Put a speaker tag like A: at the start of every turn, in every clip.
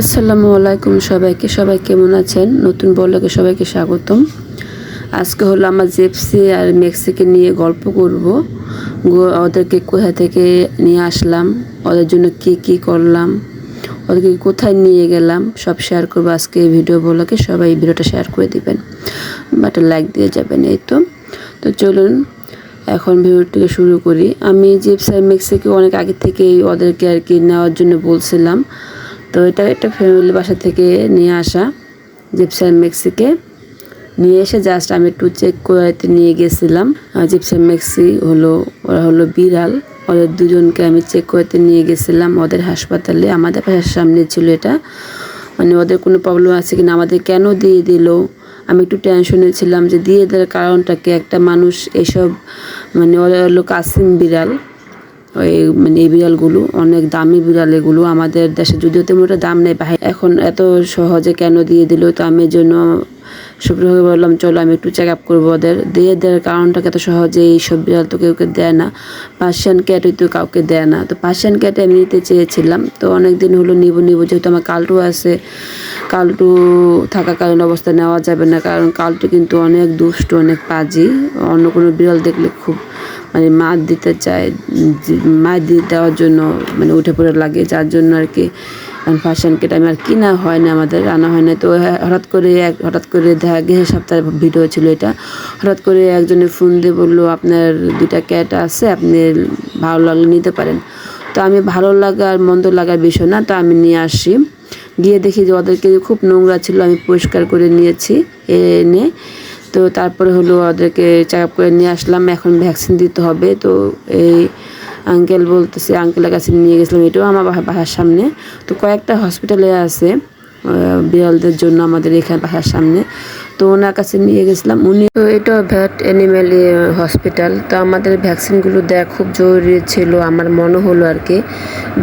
A: আসসালামু আলাইকুম সবাইকে। সবাই কেমন আছেন? নতুন বলকে সবাইকে স্বাগতম। আজকে হলো আমার জেপসি আর মেক্সিকে নিয়ে গল্প করব। ওদেরকে কোথা থেকে নিয়ে আসলাম? ওদের জন্য কি কি করলাম? ওদেরকে কোথায় নিয়ে গেলাম? সব শেয়ার করব আজকে এই ভিডিও বলকে। সবাই ভিডিওটা শেয়ার করে দিবেন। বাট লাইক দিয়ে যাবেন এই তো। তো চলুন, এখন ভিডিওটিকে শুরু করি। আমি জিপস আর মেক্সিকে অনেক আগে থেকেই ওদেরকে আর কি নেওয়ার জন্য বলছিলাম। তো এটা একটা ফ্যামিলি বাসা থেকে নিয়ে আসা জিপস মেক্সিকে নিয়ে এসে জাস্ট আমি একটু চেক করাতে নিয়ে গেছিলাম। জিপস মেক্সি হলো, ওরা হলো বিড়াল। ওদের দুজনকে আমি চেক করতে নিয়ে গেছিলাম। ওদের হাসপাতালে, আমাদের বাসার সামনে ছিল এটা। মানে ওদের কোনো প্রবলেম আছে কিনা আমাদের কেন দিয়ে দিলো? আমি একটু টেনশনে ছিলাম যে দিয়ে দেওয়ার কারণটা কি? একটা মানুষ এসব মানে ওরা হলো কাসিম বিড়াল। ওই মানে এই বিড়ালগুলো, অনেক দামি বিড়াল এগুলো আমাদের দেশে যদিও তেমন একটা দাম নেই বাহির এখন এত সহজে কেন দিয়ে দিল? তো আমি জন্য শুক্রবার বললাম, চলো আমি একটু চেক আপ করব ওদের। দিয়ে দেওয়ার কারণটা এত সহজে এইসব বিড়াল তো কেউকে দেয় না? পার্সিয়ান ক্যাটই তো কাউকে দেয় না। তো পার্সিয়ান ক্যাট আমি নিতে চেয়েছিলাম। তো অনেক দিন হলো নিব নিব, যেহেতু আমার কালটু আছে। কালটু থাকাকালীন অবস্থা নেওয়া যাবে না, কারণ কালটু কিন্তু অনেক দুষ্ট, অনেক পাজি। অন্য কোনো বিড়াল দেখলে খুব মানে মাছ দিতে চায় মাছ দিয়ে দেওয়ার জন্য মানে উঠে পড়ে লাগে, যার জন্য আর কি ফ্যাশন কেটে আমি আর কিনা হয় না, আমাদের আনা হয় না। তো হ- হঠাৎ করে এক, হঠাৎ করে দেখা গেছে সপ্তাহে ভিডিও ছিল এটা। হঠাৎ করে একজনে ফোন দিয়ে বলল, আপনার দুইটা ক্যাট আছে, আপনি ভালো লাগলে নিতে পারেন। তো আমি ভালো লাগা আর মন্দ লাগার বিষয় না, তো আমি নিয়ে আসি। গিয়ে দেখি যে ওদেরকে খুব নোংরা ছিল, আমি পরিষ্কার করে নিয়েছি, এনে তো তারপরে হলো ওদেরকে চেক আপ করে নিয়ে আসলাম, এখন ভ্যাকসিন দিতে হবে। তো এই আঙ্কেল বলতেছে আঙ্কেলের কাছে নিয়ে গেছিলাম, এটাও আমার বাসা- বাসার সামনে। তো কয়েকটা হসপিটালে আছে বিড়ালদের জন্য আমাদের এখানে বাসার সামনে। তো ওনার কাছে নিয়ে গেছিলাম। উনি তো এটা ভ্যাট অ্যানিম্যাল হসপিটাল তো আমাদের ভ্যাকসিনগুলো দেওয়া খুব জরুরি ছিল, আমার মনে হলো আর কি।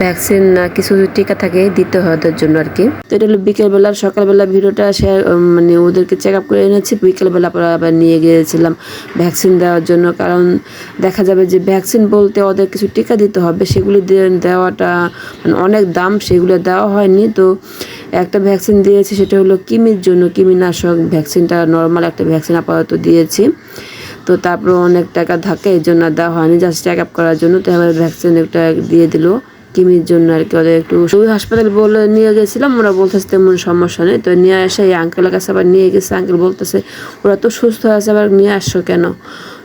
A: ভ্যাকসিন না, কিছু টিকা থাকে, দিতে হয় ওদের জন্য আর কি। তো এটা হলো বিকেলবেলা, সকালবেলা ভিডিওটা শেয়ার মানে ওদেরকে চেক আপ করে এনেছি। বিকেলবেলা পরে আবার নিয়ে গিয়েছিলাম ভ্যাকসিন দেওয়ার জন্য, কারণ দেখা যাবে যে ভ্যাকসিন বলতে ওদের কিছু টিকা দিতে হবে, সেগুলি দেওয়াটা মানে অনেক দাম, সেগুলো দেওয়া হয়নি। তো একটা ভ্যাকসিন দিয়েছি, সেটা হলো কিমির জন্য, কিমিনাশক ভ্যাকসিনটা, নর্মাল একটা ভ্যাকসিন আপাতত দিয়েছি। তো তারপর অনেক টাকা থাকে এই জন্য দেওয়া হয়নি জাস্ট চেক আপ করার জন্য। তো এবার ভ্যাকসিন একটা দিয়ে দিল কিমির জন্য আর কি। ওদের একটু ওই হাসপাতালে বলে নিয়ে গেছিলাম, ওরা বলতেছে তেমন সমস্যা নেই। তো নিয়ে আসে এই আঙ্কেলের কাছে আবার নিয়ে গেছে আঙ্কেল বলতেছে, ওরা তো সুস্থ আছে, আবার নিয়ে আসছো কেন?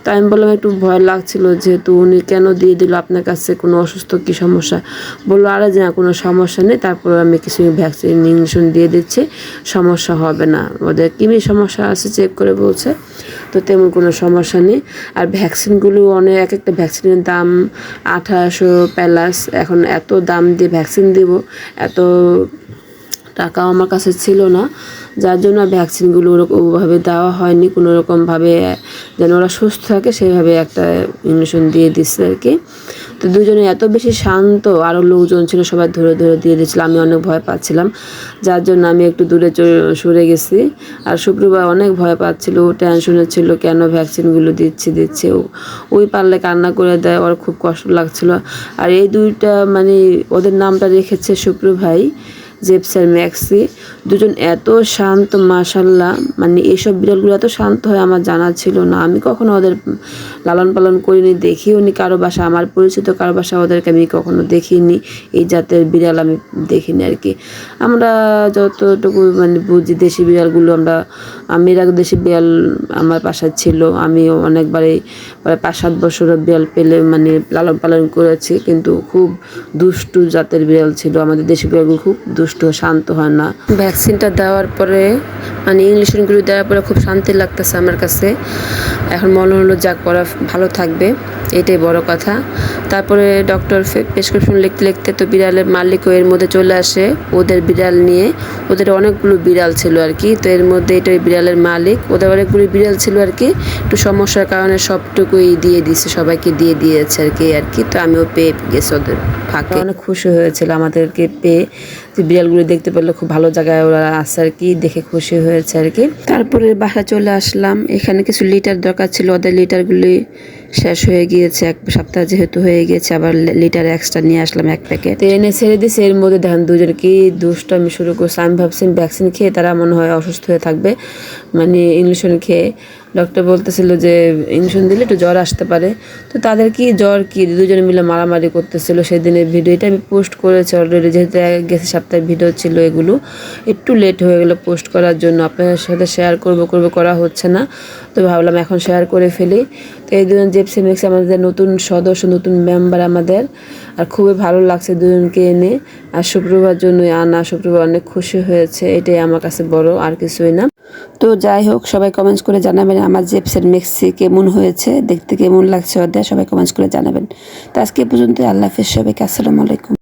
A: তো আমি বললাম, একটু ভয় লাগছিল যেহেতু উনি কেন দিয়ে দিল আপনার কাছে কোনো অসুস্থ কি সমস্যা? বলল, আরে যে না, কোনো সমস্যা নেই, তারপর আমি কিছু ভ্যাকসিন ইঞ্জেকশন দিয়ে দিচ্ছি, সমস্যা হবে না। ওদের কিমি সমস্যা আছে? চেক করে বলছে, তো তেমন কোনো সমস্যা নেই। আর ভ্যাকসিনগুলো অনেক, এক একটা ভ্যাকসিনের দাম আঠারোশো প্যালাস এখন এত দাম দিয়ে ভ্যাকসিন দিব, এত টাকাও আমার কাছে ছিল না। যার জন্য ভ্যাকসিনগুলো ওরকম ওভাবে দেওয়া হয়নি। কোনো রকমভাবে, যেন ওরা সুস্থ থাকে, সেভাবে একটা ইঞ্জেকশন দিয়ে দিচ্ছে আর কি। তো দুজনে এত বেশি শান্ত আরও লোকজন ছিল, সবাই ধরে ধরে দিয়ে দিচ্ছিল আমি অনেক ভয় পাচ্ছিলাম। যার জন্য আমি একটু দূরে সরে গেছি। আর শুক্রবার অনেক ভয় পাচ্ছিল টেনশনে ছিল, কেন ভ্যাকসিনগুলো দিচ্ছি, দিচ্ছে। ওই পারলে কান্না করে দেয়, ওর খুব কষ্ট লাগছিল। আর এই দুইটা মানে ওদের নামটা রেখেছে শুক্র ভাই জেপসার ম্যাক্সি। দুজন এত শান্ত, মাশাল্লাহ। মানে এইসব বিড়ালগুলো এত শান্ত হয়, আমার জানা ছিল না। আমি কখনো ওদের লালন পালন করিনি, দেখিও নি কারও বাসা আমার পরিচিত কারও বাসা ওদেরকে আমি কখনো দেখিনি। এই জাতের বিড়াল আমি দেখিনি আর কি। আমরা যতটুকু মানে বুঝি, দেশি বিড়ালগুলো আমরা, আমি আগে দেশি বিড়াল আমার বাসায় ছিল। আমি অনেকবারই প্রায় পাঁচ সাত বছরের বিড়াল পেলে মানে লালন পালন করেছি। কিন্তু খুব দুষ্টু জাতের বিড়াল ছিল। আমাদের দেশি বিড়ালগুলো খুব দুষ্ট শান্ত হয় না। ভ্যাকসিনটা দেওয়ার পরে মানে ইঞ্জেকশনগুলো দেওয়ার পরে খুব শান্তি লাগতেছে আমার কাছে। এখন মনে হলো, যাক পড়া ভালো থাকবে। এটাই বড় কথা। তারপরে ডক্টর প্রেসক্রিপশন লিখতে লিখতে তো বিড়ালের মালিকও এর মধ্যে চলে আসে, ওদের বিড়াল নিয়ে। ওদের অনেকগুলো বিড়াল ছিল আর কি, তো এর মধ্যে এটা বিড়ালের মালিক। ওদের অনেকগুলো বিড়াল ছিল আর কি একটু সমস্যার কারণে সবটুকুই দিয়ে দিছে, সবাইকে দিয়ে দিয়েছে আর কি আর কি। তো আমিও পেয়ে গেছি ওদের ফাঁকে। অনেক খুশি হয়েছিল আমাদেরকে পেয়ে। যে বিড়ালগুলো দেখতে পেলে খুব ভালো জায়গায় ওরা আছে আর কি, দেখে খুশি হয়েছে আর কি। তারপরে বাসা চলে আসলাম। এখানে কিছু লিটার দরকার ছিল, ওদের লিটারগুলি শেষ হয়ে গিয়েছে, এক সপ্তাহ যেহেতু হয়ে গিয়েছে, আবার লিটার এক্সট্রা নিয়ে আসলাম এক প্যাকেট। তো এনে ছেড়ে দিয়েছে, এর মধ্যে দেখেন দুজন কি দুষ্টামি শুরু করছে। আমি ভাবছি ভ্যাকসিন খেয়ে তারা মনে হয় অসুস্থ হয়ে থাকবে মানে ইঞ্জেকশন খেয়ে। ডক্টর বলতেছিল যে ইনজেকশন দিলে একটু জ্বর আসতে পারে। তো তাদের কি জ্বর কি? দুজনে মিলে মারামারি করতেছিল। সেদিনের ভিডিও এটা আমি পোস্ট করেছি অলরেডি যেহেতু গেছে সপ্তাহে ভিডিও ছিল এগুলো। একটু লেট হয়ে গেলো পোস্ট করার জন্য। আপনাদের সাথে শেয়ার করব করব, করা হচ্ছে না। তো ভাবলাম এখন শেয়ার করে ফেলি। তো এই দুজন জেপসি মেক্স আমাদের নতুন সদস্য, নতুন মেম্বার আমাদের। আর খুবই ভালো লাগছে দুজনকে এনে। আর শুক্রবার জন্য আনা, শুক্রবার অনেক খুশি হয়েছে, এটাই আমার কাছে বড়, আর কিছুই না। তো যাই হোক, সবাই কমেন্টস করে জানাবেন আমার জেপসের মেক্সি কেমন হয়েছে, দেখতে কেমন লাগছে ওদের সবাই কমেন্টস করে জানাবেন। তো আজকে পর্যন্ত আল্লাহ হাফেজ সবাইকে, আসসালামু আলাইকুম।